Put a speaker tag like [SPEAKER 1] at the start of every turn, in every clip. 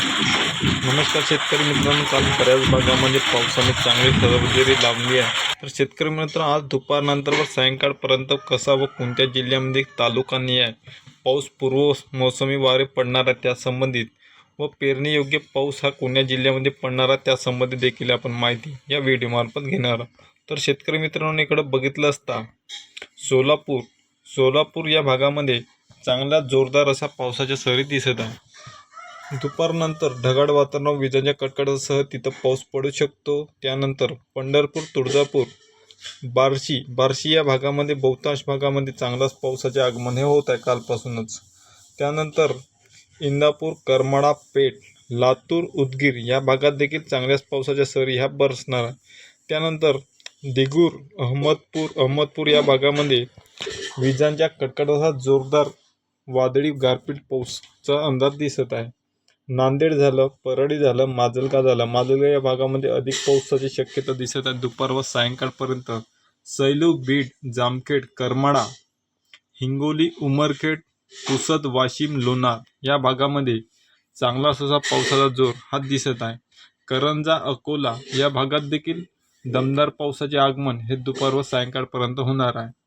[SPEAKER 1] नमस्कार शेतकरी मित्रांनो काल बऱ्याच भागामध्ये पावसाने चांगली हजेरी लावली आहे. तर शेतकरी मित्र आज दुपारनंतर व सायंकाळपर्यंत कसा व कोणत्या जिल्ह्यामध्ये तालुकांनी आहे. पाऊस पूर्व मोसमी वारे पडणार आहे त्यासंबंधित व व पेरणीयोग्य पाऊस हा कोण्या जिल्ह्यामध्ये पडणार आहे देखील आपण माहिती या व्हिडिओमार्फत घेणार तर शेतकरी मित्रांनो इकडं बघितलं असता सोलापूर सोलापूर या भागामध्ये चांगला जोरदार असा पावसाच्या सरी दिसत आहे. दुपारनंतर ढगाळ वातावरण विजांच्या कडकडासह तिथं पाऊस पडू शकतो. त्यानंतर पंढरपूर तुळजापूर बार्शी बार्शी या भागामध्ये बहुतांश भागामध्ये चांगलाच पावसाचे आगमन हे होत आहे कालपासूनच. त्यानंतर इंदापूर करमाळा पेठ लातूर उदगीर या भागात देखील चांगल्याच पावसाच्या सरी ह्या बरसणार आहे. त्यानंतर दिगूर अहमदपूर अहमदपूर या भागामध्ये विजांच्या कडकडाचा जोरदार वादळी गारपीट पाऊसचा अंदाज दिसत आहे. नांदेड झालं परळी झालं माजलगाव झालं. माजलगाव या भागामध्ये अधिक पावसाची शक्यता दिसत आहे. दुपार व सायंकाळपर्यंत सैलू बीड जामखेड करमाळा हिंगोली उमरखेड पुसद वाशिम लोणार या भागामध्ये चांगला असा पावसाचा जोर हा दिसत आहे. करंजा अकोला या भागात देखील दमदार पावसाचे आगमन हे दुपार व सायंकाळपर्यंत होणार आहे.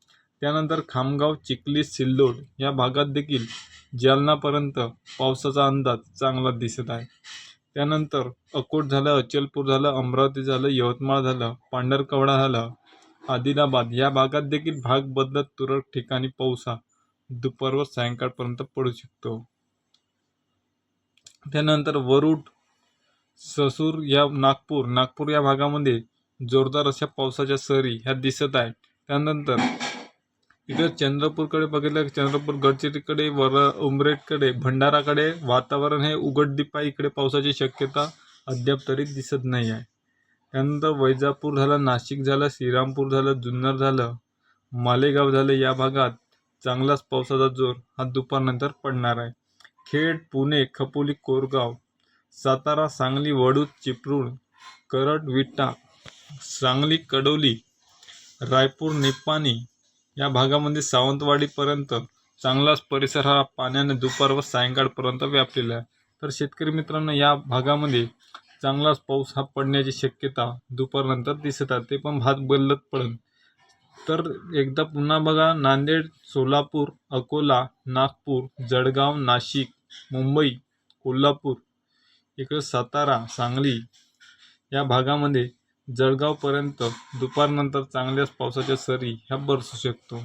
[SPEAKER 1] त्यानंतर खामगाव चिखली सिल्लोड या भागात देखील जालनापर्यंत पावसाचा अंदाज चांगला दिसत आहे. त्यानंतर अकोट झालं अचलपूर झालं अमरावती झालं यवतमाळ झालं पांढरकवडा झालं आदिलाबाद या भागात देखील भाग बदलत तुरळक ठिकाणी पाऊस हा दुपार व सायंकाळपर्यंत पडू शकतो. त्यानंतर वरुड ससूर या नागपूर नागपूर या भागामध्ये जोरदार अशा पावसाच्या सरी ह्या दिसत आहे त्यानंतर इकडे चंद्रपूरकडे बघितलं चंद्रपूर गडचिरीकडे वर उमरेडकडे भंडाराकडे वातावरण हे उघडदीप इकडे पावसाची शक्यता अद्याप तरी दिसत नाही आहे त्यानंतर वैजापूर झालं नाशिक झालं श्रीरामपूर झालं जुन्नर झालं मालेगाव झालं या भागात चांगलाच पावसाचा जोर हा दुपारनंतर पडणार आहे. खेड पुणे खपोली कोरगाव सातारा सांगली वडूद चिपळूण करड विटा सांगली कडोली रायपूर निपाणी या भागामध्ये सावंतवाडीपर्यंत चांगलाच परिसर हा पाण्याने दुपार व सायंकाळपर्यंत व्यापलेला आहे. तर शेतकरी मित्रांनो या भागामध्ये चांगलाच पाऊस हा पडण्याची शक्यता दुपारनंतर दिसत आहे. ते पण भात बदलत पडेल तर एकदा पुन्हा बघा नांदेड सोलापूर अकोला नागपूर जळगाव नाशिक मुंबई कोल्हापूर इकडे सातारा सांगली या भागामध्ये जळगावपर्यंत दुपारनंतर चांगल्याच पावसाच्या सरी ह्या बरसू शकतो.